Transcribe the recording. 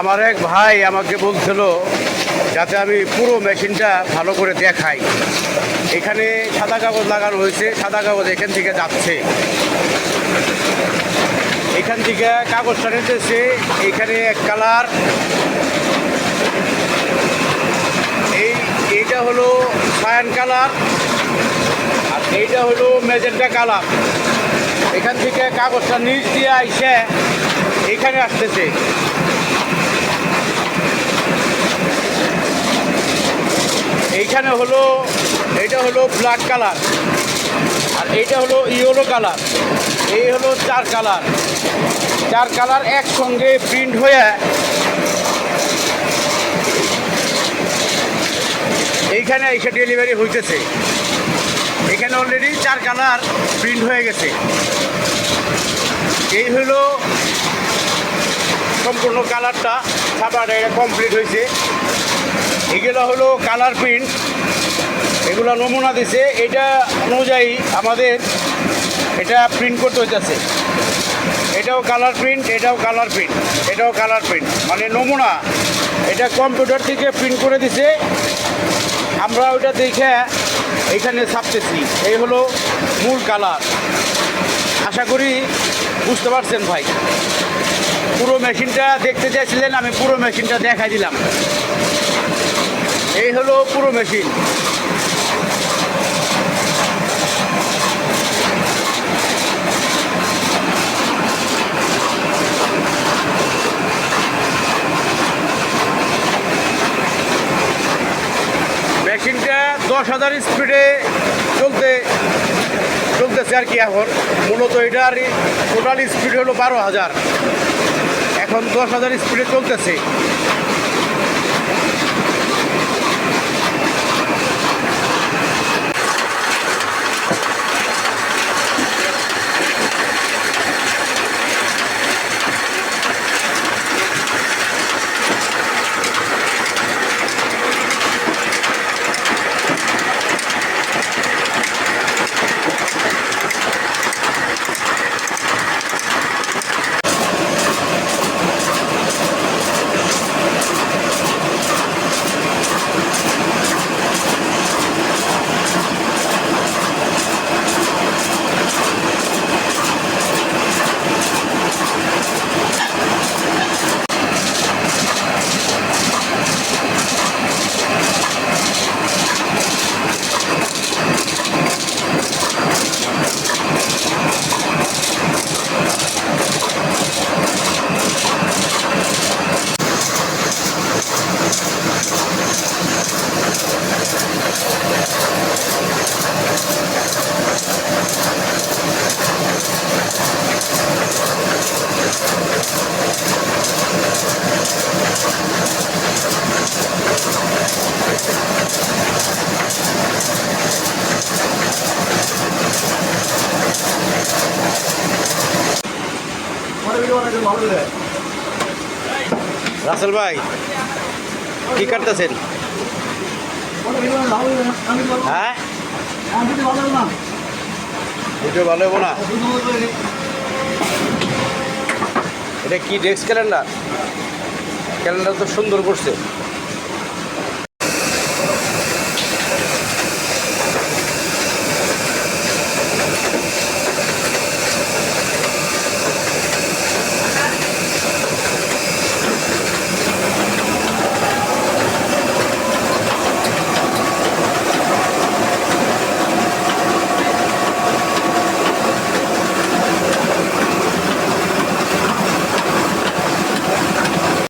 আমার এক ভাই আমাকে বলছিল যাতে আমি পুরো মেশিনটা ভালো করে দেখাই। এখানে সাদা কাগজ লাগানো হয়েছে, সাদা কাগজ এখান থেকে যাচ্ছে। এখান থেকে কাগজটা নিতেছে, এখানে এক কালার। এই, এইটা হলো সায়ান কালার, আর এইটা হলো মেজেন্টা কালার। এখান থেকে কাগজটা নিচ দিয়ে আইসে, এখানে আসতেছে। এইখানে হলো এইটা হলো ব্ল্যাক কালার আর এইটা হলো ইয়েলো কালার এই হলো চার কালার চার কালার একসঙ্গে প্রিন্ট হয়ে এইখানে এসে ডেলিভারি হইতেছে। এখানে অলরেডি চার কালার প্রিন্ট হয়ে গেছে। এই হলো সম্পূর্ণ কালারটা ছাপাটা এটা কমপ্লিট হয়েছে এগুলো হলো কালার প্রিন্ট এগুলো নমুনা দিছে। এটা অনুযায়ী আমাদের এটা প্রিন্ট করতে হইতেছে। এটাও কালার প্রিন্ট এটাও কালার প্রিন্ট এটাও কালার প্রিন্ট মানে নমুনা, এটা কম্পিউটার থেকে প্রিন্ট করে দিছে। আমরা ওটা দেখে এখানে ছাপতেছি। এই হলো মূল কালার আশা করি বুঝতে পারছেন ভাই। পুরো মেশিনটা দেখতে চাইছিলেন, আমি পুরো মেশিনটা দেখাই দিলাম। এই হলো পুরো মেশিন মেশিনটা দশ হাজার স্পিডে চলতে চলতেছে আর কি এখন। মূলত এটার টোটাল স্পিড হলো বারো হাজার। এখন দশ হাজার স্পিডে চলতেছে। রাসেল ভাই কি কাটতেছেন? হ্যাঁ? ভালো এটা কি ডেস্ক ক্যালেন্ডার? ক্যালেন্ডার তো সুন্দর করছে।